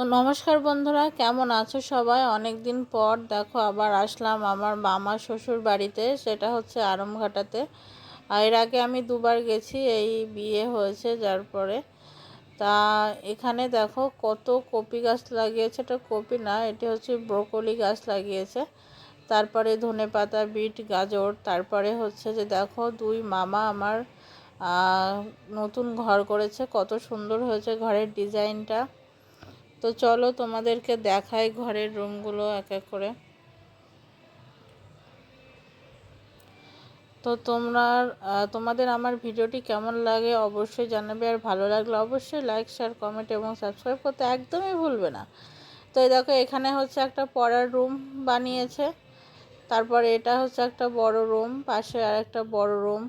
তো নমস্কার বন্ধুরা, কেমন আছো সবাই? অনেক দিন পর দেখো আবার আসলাম আমার মামা শ্বশুর বাড়িতে, সেটা হচ্ছে আরমঘাটাতে। আর এর আগে আমি দুবার গেছি, এই বিয়ে হয়েছে যার পরে। তা এখানে দেখো কত কপি গাছ লাগিয়েছে, এটা কপি না, এটি হচ্ছে ব্রোকলি গাছ লাগিয়েছে। তারপরে ধনে পাতা, বিট, গাজর, তারপরে হচ্ছে যে দেখো দুই মামা আমার নতুন ঘর করেছে, কত সুন্দর হয়েছে ঘরের ডিজাইনটা। তো চলো তোমাদেরকে দেখাই ঘরের রুমগুলো এক এক করে। তো তোমরা তোমাদের আমার ভিডিওটি কেমন লাগে অবশ্যই জানাবে, আর ভালো লাগলে অবশ্যই লাইক শেয়ার কমেন্ট এবং সাবস্ক্রাইব করতে একদমই ভুলবে না। তো এই দেখো, এখানে হচ্ছে একটা পড়ার রুম বানিয়েছে। তারপরে এটা হচ্ছে একটা বড় রুম, পাশে আর একটা বড় রুম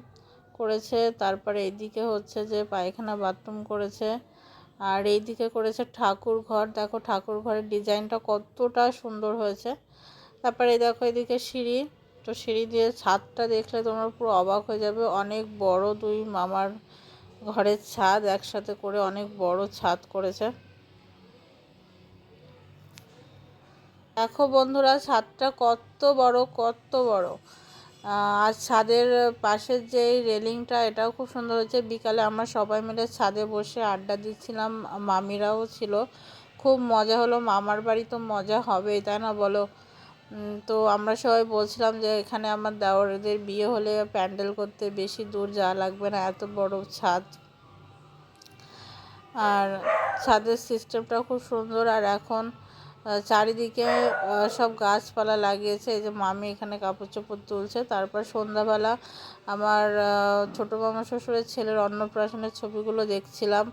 করেছে। তারপরে এইদিকে হচ্ছে যে পায়খানা বাথরুম করেছে। আর এই দিকে করেছে ঠাকুর ঘর। দেখো ঠাকুর ঘরের ডিজাইনটা কতটা সুন্দর হয়েছে। তারপরে দেখো এদিকে সিঁড়ি। তো সিঁড়ি দিয়ে ছাদটা দেখলে তোমরা পুরো অবাক হয়ে যাবে। অনেক বড় দুই মামার ঘরের ছাদ, একসাথে করে অনেক বড় ছাদ করেছে। দেখো বন্ধুরা, ছাদটা কত বড় কত বড়। আর ছাদের পাশের যে রেলিংটা, এটাও খুব সুন্দর হয়েছে। বিকালে আমরা সবাই মিলে ছাদে বসে আড্ডা দিচ্ছিলাম, মামিরাও ছিল। খুব মজা হলো, মামার বাড়ি তো মজা হবেই, তাই না বলো? তো আমরা সবাই বলছিলাম যে, এখানে আমার দেওয়ারদের বিয়ে হলে প্যান্ডেল করতে বেশি দূর যাওয়া লাগবে না, এত বড় ছাদ। আর ছাদের সিস্টেমটা খুব সুন্দর, আর এখন চারিদিকে সব গাছপালা লাগিয়েছে। এই যে মামি এখানে কাপড় চোপড় তুলছে। তারপর সন্ধ্যাবেলা আমার ছোটো মামা শ্বশুরের ছেলের অন্নপ্রাশনের ছবিগুলো দেখছিলাম।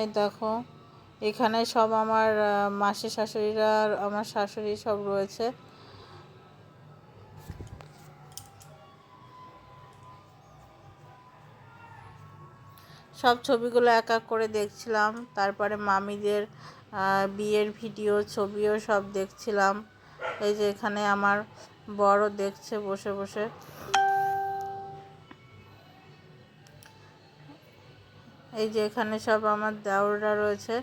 এই দেখো, এখানে সব আমার মাসি শাশুড়িরা আমার শাশুড়ি সব রয়েছে। সব ছবিগুলো এক এক করে দেখছিলাম। তারপরে মামিদের বিয়ের ভিডিও, ছবিও সব দেখছিলাম। এই যে এখানে আমার বড় দেখছে বসে বসে। এই যে এখানে সব আমার দেওররা রয়েছে।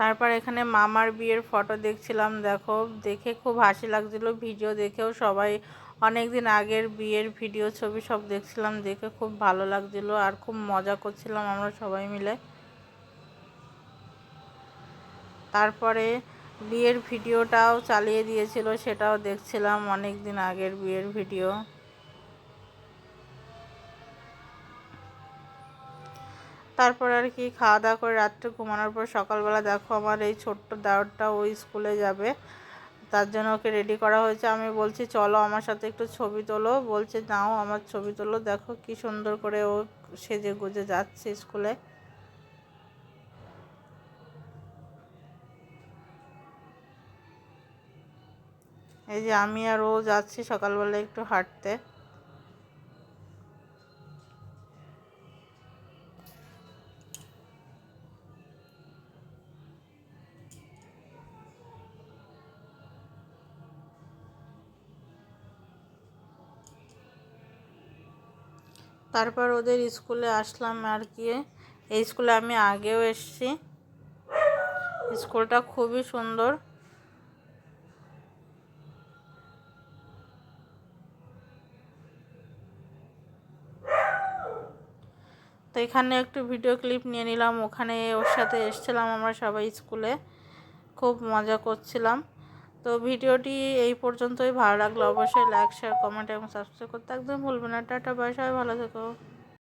তারপর এখানে মামার বিয়ের ফটো দেখছিলাম, দেখো, দেখে খুব হাসি লাগছিল। ভিডিও দেখেও সবাই অনেক দিন আগের বিয়ের ভিডিও ছবি সব দেখছিলাম, দেখে খুব ভালো লাগছিল আর খুব মজা করছিলাম আমরা সবাই মিলে। তারপরে বিয়ের ভিডিওটাও চালিয়ে দিয়েছিল, সেটাও দেখছিলাম অনেক দিন আগের বিয়ের ভিডিও। তারপর আর কি খাওয়া দাওয়া করে রাত্রে ঘুমানোর পর সকালবেলা দেখো আমার এই ছোট্ট দাওয়ারটা ওই স্কুলে যাবে। তার জন্য ওকে রেডি করা হয়েছে। আমি বলছি, চলো আমার সাথে একটু ছবি তোলো। বলছে, নাও আমার ছবি তোলো। দেখো কি সুন্দর করে ও সেজে গুজে যাচ্ছে স্কুলে এই যে আমি আর ও যাচ্ছি সকালবেলা একটু হাঁটতে। তারপর ওদের স্কুলে আসলাম আর কি। এই স্কুলে আমি আগেও এসছি। স্কুলটা খুবই সুন্দর। তো এখানে একটু ভিডিও ক্লিপ নিয়ে নিলাম। ওখানে ওর সাথে এসছিলাম আমরা সবাই স্কুলে। খুব মজা করছিলাম। তো ভিডিওটি এই পর্যন্তই। ভালো লাগল অবশ্যই লাইক শেয়ার কমেন্ট এবং সাবস্ক্রাইব করতে একদম ভুলবেন না। টাটা বাই সবাই ভালো থেকো।